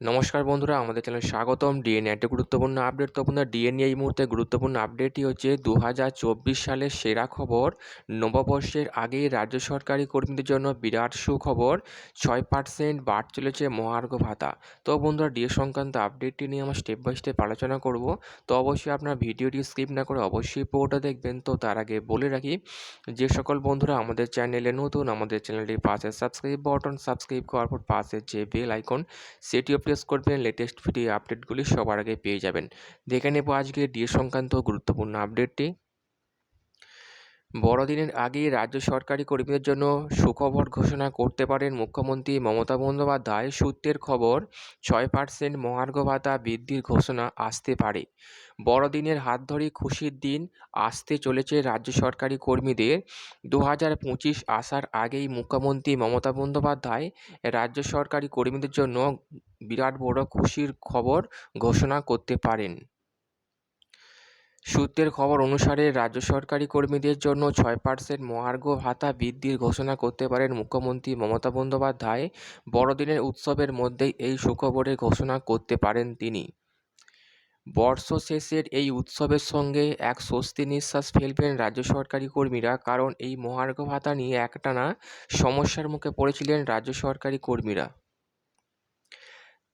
নমস্কার বন্ধুরা, আমাদের চ্যানেল স্বাগতম। ডিএনএ একটা গুরুত্বপূর্ণ আপডেট। তো বন্ধুরা ডিএনএ এই মুহূর্তে গুরুত্বপূর্ণ আপডেটটি হচ্ছে দু হাজার চব্বিশ সালের সেরা খবর। নববর্ষের আগেই রাজ্য সরকারি কর্মীদের জন্য বিরাট সুখবর। ছয় পার্সেন্ট বাড় চলেছে মহার্ঘ ভাতা। তো বন্ধুরা ডিএ সংক্রান্ত আপডেটটি নিয়ে আমরা স্টেপ বাই স্টেপ আলোচনা করব। তো অবশ্যই আপনার ভিডিওটি স্কিপ না করে অবশ্যই পুরোটা দেখবেন। তো তার আগে বলে রাখি, যে সকল বন্ধুরা আমাদের চ্যানেলে নতুন, আমাদের চ্যানেলটির পাশে সাবস্ক্রাইব বটন সাবস্ক্রাইব করার পর পাশে যে বেল আইকন সেটিও প্রেস করবেন লেটেস্ট ভিডিও আপডেটগুলি সবার আগে পেয়ে যাবেন। দেখে নেব আজকে ডিএ সংক্রান্ত গুরুত্বপূর্ণ আপডেটটি বড়দিনের আগেই রাজ্য সরকারি কর্মীদের জন্য সুখবর ঘোষণা করতে পারেন মুখ্যমন্ত্রী মমতা বন্দ্যোপাধ্যায়। সূত্রের খবর, ছয় পার্সেন্ট মহার্ঘ ভাতা বৃদ্ধির ঘোষণা আসতে পারে। বড়দিনের হাত ধরে খুশির দিন আসতে চলেছে রাজ্য সরকারি কর্মীদের। দু হাজার পঁচিশ আসার আগেই মুখ্যমন্ত্রী মমতা বন্দ্যোপাধ্যায় রাজ্য সরকারি কর্মীদের জন্য বিরাট বড় খুশির খবর ঘোষণা করতে পারেন। সূত্রের খবর অনুসারে, রাজ্য সরকারি কর্মীদের জন্য ছয় পার্সেন্ট মহার্ঘ ভাতা বৃদ্ধির ঘোষণা করতে পারেন মুখ্যমন্ত্রী মমতা বন্দ্যোপাধ্যায়। বড়দিনের উৎসবের মধ্যেই এই সুখবরের ঘোষণা করতে পারেন তিনি। বর্ষ শেষের এই উৎসবের সঙ্গে এক স্বস্তি নিঃশ্বাস ফেলবেন রাজ্য সরকারি কর্মীরা, কারণ এই মহার্ঘ ভাতা নিয়ে একটানা সমস্যার মুখে পড়েছিলেন রাজ্য সরকারি কর্মীরা।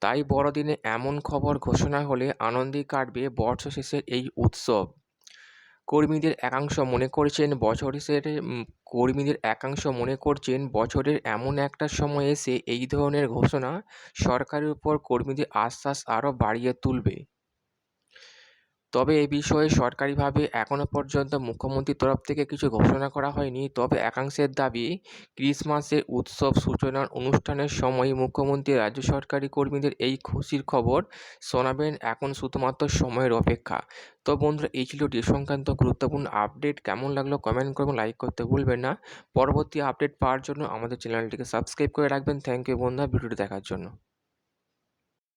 তাই বড়দিনে এমন খবর ঘোষণা হলে আনন্দে কাটবে বর্ষশেষের এই উৎসব। কর্মীদের একাংশ মনে করছেন বছরের কর্মীদের একাংশ মনে করছেন বছরের এমন একটা সময় এসে এই ধরনের ঘোষণা সরকারের উপর কর্মীদের আশ্বাস আরও বাড়িয়ে তুলবে। তবে এ বিষয়ে সরকারিভাবে এখনও পর্যন্ত মুখ্যমন্ত্রীর তরফ থেকে কিছু ঘোষণা করা হয়নি। তবে একাংশের দাবি, ক্রিসমাসের উৎসব সূচনার অনুষ্ঠানের সময় মুখ্যমন্ত্রী রাজ্য সরকারি কর্মীদের এই খুশির খবর শোনাবেন এখন শুধুমাত্র সময়ের অপেক্ষা। তো বন্ধুরা, এই ছিল ডি সংক্রান্ত গুরুত্বপূর্ণ আপডেট। কেমন লাগল কমেন্ট করবেন লাইক করতে ভুলবেন না। পরবর্তী আপডেট পাওয়ার জন্য আমাদের চ্যানেলটিকে সাবস্ক্রাইব করে রাখবেন। থ্যাংক ইউ বন্ধুরা, ভিডিওটি দেখার জন্য।